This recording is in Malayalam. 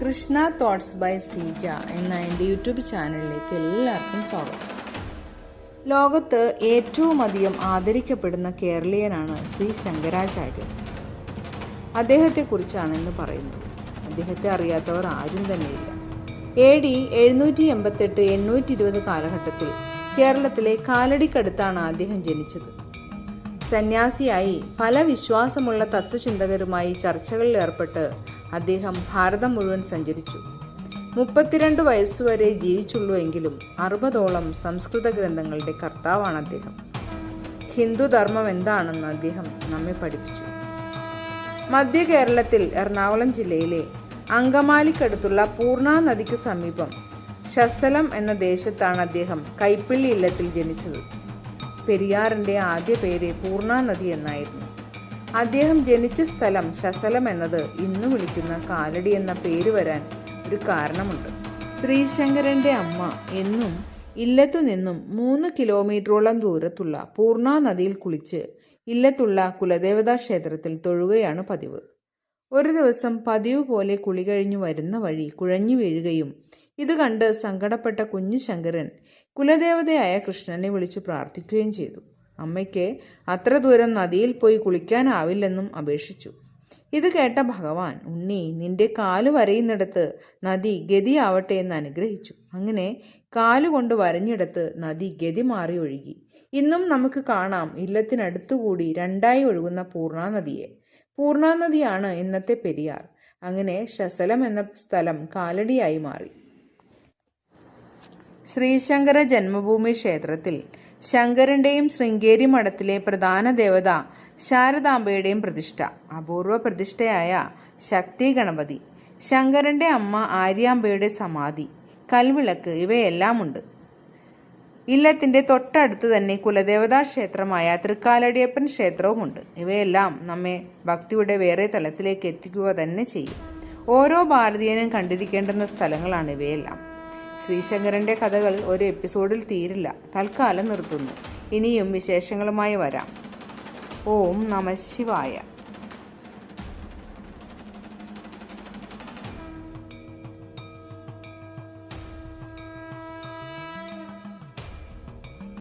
കൃഷ്ണ തോട്ട്സ് ബൈ സീജ എന്ന എന്റെ യൂട്യൂബ് ചാനലിലേക്ക് എല്ലാവർക്കും സ്വാഗതം. ലോകത്ത് ഏറ്റവും അധികം ആദരിക്കപ്പെടുന്ന കേരളീയനാണ് ശ്രീ ശങ്കരാചാര്യൻ. അദ്ദേഹത്തെക്കുറിച്ചാണ് ഇന്ന് പറയുന്നത്. അദ്ദേഹത്തെ അറിയാത്തവർ ആരും തന്നെയില്ല. എ ഡി എഴുന്നൂറ്റി എൺപത്തെട്ട് എണ്ണൂറ്റി ഇരുപത് കാലഘട്ടത്തിൽ കേരളത്തിലെ കാലടിക്കടുത്താണ് അദ്ദേഹം ജനിച്ചത്. സന്യാസിയായി പല വിശ്വാസമുള്ള തത്വചിന്തകരുമായി ചർച്ചകളിൽ ഏർപ്പെട്ട് അദ്ദേഹം ഭാരതം മുഴുവൻ സഞ്ചരിച്ചു. മുപ്പത്തിരണ്ട് വയസ്സുവരെ ജീവിച്ചുള്ളൂ എങ്കിലും അറുപതോളം സംസ്കൃത ഗ്രന്ഥങ്ങളുടെ കർത്താവാണ് അദ്ദേഹം. ഹിന്ദുധർമ്മം എന്താണെന്ന് അദ്ദേഹം നമ്മെ പഠിപ്പിച്ചു. മധ്യ കേരളത്തിൽ എറണാകുളം ജില്ലയിലെ അങ്കമാലിക്കടുത്തുള്ള പൂർണ നദിക്ക് സമീപം ശസ്സലം എന്ന ദേശത്താണ് അദ്ദേഹം കൈപ്പിള്ളി ഇല്ലത്തിൽ ജനിച്ചത്. പെരിയാറിന്റെ ആദ്യ പേര് പൂർണ നദി എന്നായിരുന്നു. അദ്ദേഹം ജനിച്ച സ്ഥലം ശശലം എന്നത് ഇന്ന് വിളിക്കുന്ന കാലടി എന്ന പേര് വരാൻ ഒരു കാരണമുണ്ട്. ശ്രീശങ്കരന്റെ അമ്മ എന്നും ഇല്ലത്തു നിന്നും മൂന്ന് കിലോമീറ്ററോളം ദൂരത്തുള്ള പൂർണ നദിയിൽ കുളിച്ച് ഇല്ലത്തുള്ള കുലദേവതാ ക്ഷേത്രത്തിൽ തൊഴുകയാണ് പതിവ്. ഒരു ദിവസം പതിവ് പോലെ കുളി കഴിഞ്ഞു വരുന്ന വഴി കുഴഞ്ഞു വീഴുകയും ഇത് കണ്ട് സങ്കടപ്പെട്ട കുഞ്ഞു ശങ്കരൻ കുലദേവതയായ കൃഷ്ണനെ വിളിച്ചു പ്രാർത്ഥിക്കുകയും ചെയ്തു. അമ്മയ്ക്ക് അത്ര ദൂരം നദിയിൽ പോയി കുളിക്കാനാവില്ലെന്നും അപേക്ഷിച്ചു. ഇത് കേട്ട ഭഗവാൻ ഉണ്ണി നിന്റെ കാൽ വരയുന്നിടത്ത് നദി ഗതിയാവട്ടെ എന്ന് അനുഗ്രഹിച്ചു. അങ്ങനെ കാലുകൊണ്ട് വരഞ്ഞിടത്ത് നദി ഗതി മാറി ഒഴുകി. ഇന്നും നമുക്ക് കാണാം ഇല്ലത്തിനടുത്തുകൂടി രണ്ടായി ഒഴുകുന്ന പൂർണാനദിയെ പൂർണാനദിയാണ് പൂർണ നദിയാണ് ഇന്നത്തെ പെരിയാർ. അങ്ങനെ ശസലം എന്ന സ്ഥലം കാലടിയായി മാറി. ശ്രീശങ്കര ജന്മഭൂമി ക്ഷേത്രത്തിൽ ശങ്കരന്റെയും ശൃംഗേരി മഠത്തിലെ പ്രധാന ദേവത ശാരദാംബയുടെയും പ്രതിഷ്ഠ. അപൂർവ പ്രതിഷ്ഠയായ ശക്തി ഗണപതി ശങ്കരന്റെ അമ്മ ആര്യാംബയുടെ സമാധി കൽവിളക്ക് ഇവയെല്ലാം ഉണ്ട് ഇല്ലത്തിന്റെ തൊട്ടടുത്ത് തന്നെ കുലദേവതാ ക്ഷേത്രമായ തൃക്കാലടിയപ്പൻ ക്ഷേത്രവുമുണ്ട്. ഇവയെല്ലാം നമ്മെ ഭക്തിയുടെ വേറെ തലത്തിലേക്ക് എത്തിക്കുക തന്നെ ചെയ്യും. ഓരോ ഭാരതീയനും കണ്ടിരിക്കേണ്ടുന്ന സ്ഥലങ്ങളാണ് ഇവയെല്ലാം. ശ്രീശങ്കരന്റെ കഥകൾ ഒരു എപ്പിസോഡിൽ തീരില്ല. തൽക്കാലം നിർത്തുന്നു. ഇനിയും വിശേഷങ്ങളുമായി വരാം. ഓം നമ ശിവായ.